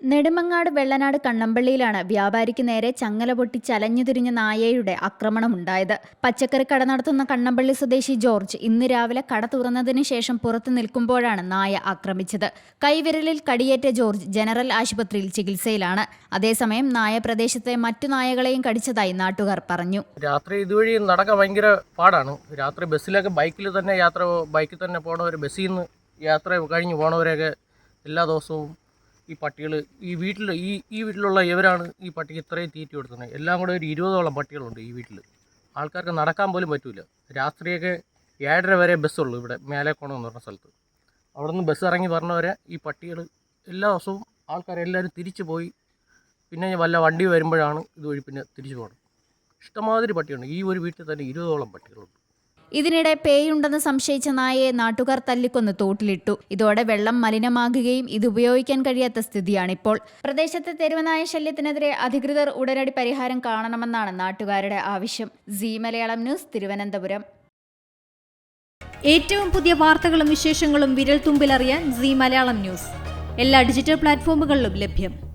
നെടുമങ്ങാട് വെള്ളനാട് കണ്ണമ്പള്ളിയിലാണ് വ്യാപാരിക്ക് നേരെ ചങ്ങല പൊട്ടി ചലഞ്ഞുതിരിഞ്ഞ നായയുടെ ആക്രമണമുണ്ടായത്. പച്ചക്കറി കട നടത്തുന്ന കണ്ണമ്പള്ളി സ്വദേശി ജോർജ് ഇന്ന് രാവിലെ കട തുറന്നതിന് ശേഷം പുറത്തു നിൽക്കുമ്പോഴാണ് നായ ആക്രമിച്ചത്. കൈവിരലിൽ കടിയേറ്റ ജോർജ് ജനറൽ ആശുപത്രിയിൽ ചികിത്സയിലാണ്. അതേസമയം നായ പ്രദേശത്തെ മറ്റു നായകളെയും കടിച്ചതായി നാട്ടുകാർ പറഞ്ഞു. രാത്രി ഇതുവഴി നടക്കാൻ ഭയങ്കര പാടാണ്. രാത്രി ബസ്സിലൊക്കെ ബൈക്കിൽ തന്നെ യാത്ര ബൈക്കിൽ തന്നെ പോണവർ ബസ്സിൽ നിന്ന് യാത്ര കഴിഞ്ഞ് പോണവരെയൊക്കെ എല്ലാ ദിവസവും ഈ പട്ടികൾ ഈ വീട്ടിൽ ഈ ഈ വീട്ടിലുള്ള ഇവരാണ് ഈ പട്ടിക്ക് ഇത്രയും തീറ്റി കൊടുക്കുന്നത്. എല്ലാം കൂടെ ഒരു ഇരുപതോളം പട്ടികളുണ്ട് ഈ വീട്ടിൽ ആൾക്കാർക്ക് നടക്കാൻ പോലും പറ്റില്ല രാത്രിയൊക്കെ ഏഴര വരെ ബസ്സുള്ളൂ ഇവിടെ മേലേക്കോണം എന്ന് പറഞ്ഞ സ്ഥലത്ത്. അവിടെ നിന്ന് ബസ് ഇറങ്ങി പറഞ്ഞവരെ ഈ പട്ടികൾ എല്ലാ ദിവസവും ആൾക്കാരെല്ലാവരും തിരിച്ചു പോയി പിന്നെ വല്ല വണ്ടി വരുമ്പോഴാണ് ഇതുവഴി പിന്നെ തിരിച്ചു പോകണം. ഇഷ്ടമാതിരി പട്ടിയുണ്ട് ഈ ഒരു വീട്ടിൽ തന്നെ ഇരുപതോളം പട്ടികളുണ്ട്. ഇതിനിടെ പേയുണ്ടെന്ന് സംശയിച്ച നായയെ നാട്ടുകാർ തല്ലിക്കൊന്ന് തോട്ടിലിട്ടു. ഇതോടെ വെള്ളം മലിനമാകുകയും ഇത് ഉപയോഗിക്കാൻ കഴിയാത്ത സ്ഥിതിയാണിപ്പോൾ. പ്രദേശത്തെ തെരുവനായ ശല്യത്തിനെതിരെ അധികൃതർ ഉടനടി പരിഹാരം കാണണമെന്നാണ് നാട്ടുകാരുടെ ആവശ്യം. C Malayalam news Thiruvananthapuram. ഏറ്റവും പുതിയ വാർത്തകളും വിശേഷങ്ങളും വിരൽ തുമ്പിലറിയാൻ സി മലയാളം ന്യൂസ്. എല്ലാ ഡിജിറ്റൽ പ്ലാറ്റ്ഫോമുകളിലും ലഭ്യം.